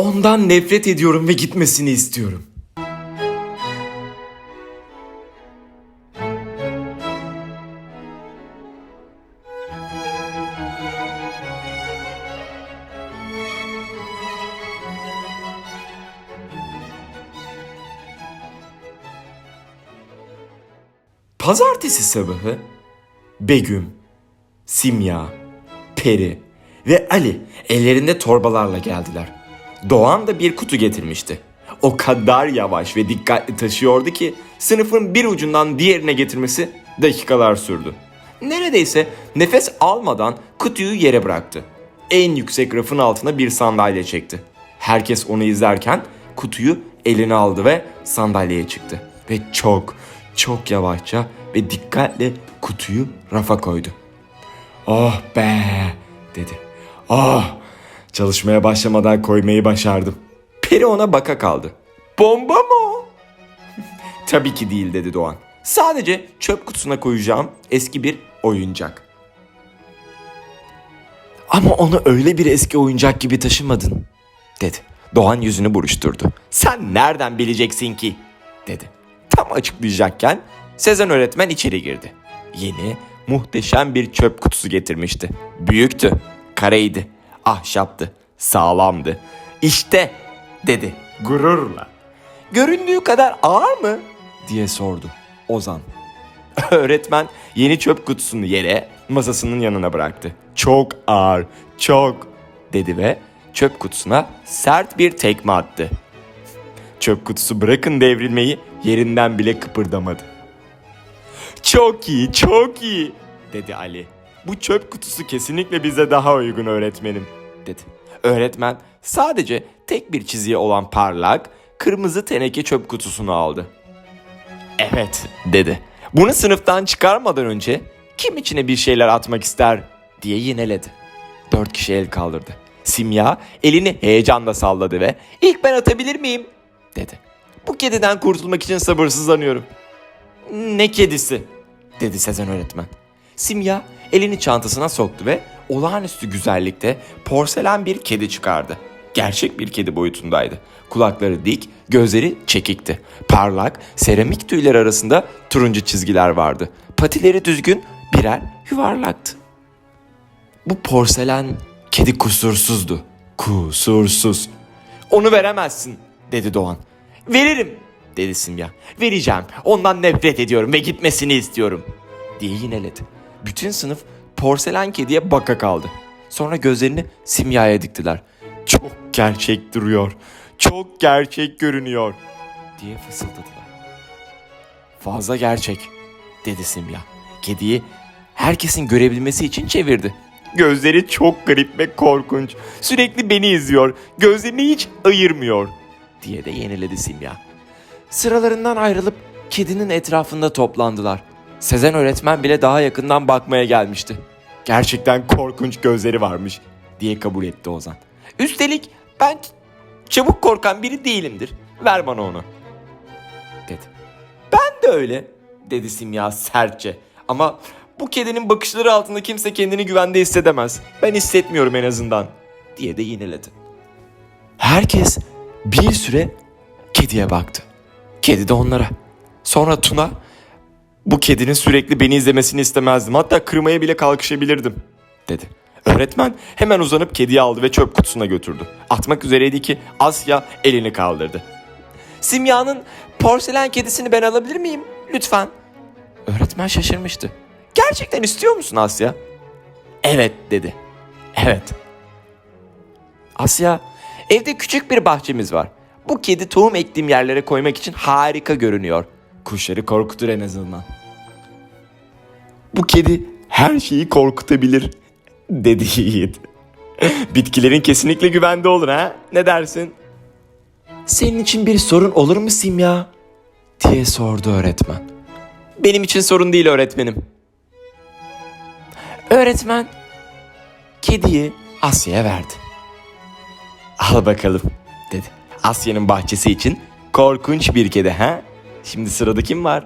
Ondan nefret ediyorum ve gitmesini istiyorum. Pazartesi sabahı Begüm, Simya, Peri ve Ali ellerinde torbalarla geldiler. Doğan da bir kutu getirmişti. O kadar yavaş ve dikkatli taşıyordu ki sınıfın bir ucundan diğerine getirmesi dakikalar sürdü. Neredeyse nefes almadan kutuyu yere bıraktı. En yüksek rafın altına bir sandalye çekti. Herkes onu izlerken kutuyu eline aldı ve sandalyeye çıktı. Ve çok çok yavaşça ve dikkatle kutuyu rafa koydu. Oh be dedi. Oh çalışmaya başlamadan koymayı başardım. Peri ona baka kaldı. Bomba mı? Tabii ki değil dedi Doğan. Sadece çöp kutusuna koyacağım eski bir oyuncak. Ama onu öyle bir eski oyuncak gibi taşımadın dedi. Doğan yüzünü buruşturdu. Sen nereden bileceksin ki? dedi. Tam açıklayacakken Sezen öğretmen içeri girdi. Yeni, muhteşem bir çöp kutusu getirmişti. Büyüktü, kareydi, ahşaptı, sağlamdı. İşte dedi gururla. Göründüğü kadar ağır mı? diye sordu Ozan. Öğretmen yeni çöp kutusunu yere masasının yanına bıraktı. Çok ağır, çok dedi ve çöp kutusuna sert bir tekme attı. Çöp kutusu bırakın devrilmeyi yerinden bile kıpırdamadı. Çok iyi, çok iyi dedi Ali. Bu çöp kutusu kesinlikle bize daha uygun öğretmenim dedi. Öğretmen sadece tek bir çizgiye olan parlak, kırmızı teneke çöp kutusunu aldı. Evet dedi. Bunu sınıftan çıkarmadan önce kim içine bir şeyler atmak ister diye yineledi. Dört kişi el kaldırdı. Simya elini heyecanla salladı ve ilk ben atabilir miyim dedi. Bu kediden kurtulmak için sabırsızlanıyorum. Ne kedisi? dedi Sezen öğretmen. Simya elini çantasına soktu ve olağanüstü güzellikte porselen bir kedi çıkardı. Gerçek bir kedi boyutundaydı. Kulakları dik, gözleri çekikti. Parlak, seramik tüyler arasında turuncu çizgiler vardı. Patileri düzgün, birer yuvarlaktı. Bu porselen kedi kusursuzdu. Kusursuz. Onu veremezsin dedi Doğan. Veririm dedi Simya. Vereceğim. Ondan nefret ediyorum ve gitmesini istiyorum diye yineledi. Bütün sınıf porselen kediye baka kaldı. Sonra gözlerini Simya'ya diktiler. Çok gerçek duruyor. Çok gerçek görünüyor diye fısıldadılar. Fazla gerçek dedi Simya. Kediyi herkesin görebilmesi için çevirdi. Gözleri çok garip ve korkunç. Sürekli beni izliyor. Gözlerini hiç ayırmıyor diye de yeniledi Simya. Sıralarından ayrılıp kedinin etrafında toplandılar. Sezen öğretmen bile daha yakından bakmaya gelmişti. Gerçekten korkunç gözleri varmış diye kabul etti Ozan. Üstelik ben çabuk korkan biri değilimdir. Ver bana onu. Dedi. Ben de öyle dedi Simya sertçe. Ama bu kedinin bakışları altında kimse kendini güvende hissedemez. Ben hissetmiyorum en azından diye de yineledi. Herkes bir süre kediye baktı. Kedi de onlara. Sonra Tuna bu kedinin sürekli beni izlemesini istemezdim. Hatta kırmaya bile kalkışabilirdim dedi. Öğretmen hemen uzanıp kediyi aldı ve çöp kutusuna götürdü. Atmak üzereydi ki Asya elini kaldırdı. Simya'nın porselen kedisini ben alabilir miyim? Lütfen. Öğretmen şaşırmıştı. Gerçekten istiyor musun Asya? Evet dedi. Evet. Asya, evde küçük bir bahçemiz var. Bu kedi tohum ektiğim yerlere koymak için harika görünüyor. Kuşları korkutur en azından. Bu kedi her şeyi korkutabilir dedi Yiğit. Bitkilerin kesinlikle güvende olur ha? Ne dersin? Senin için bir sorun olur mu Simya? diye sordu öğretmen. Benim için sorun değil öğretmenim. Öğretmen kediyi Asya'ya verdi. Al bakalım dedi. Asya'nın bahçesi için korkunç bir kedi ha? Şimdi sırada kim var?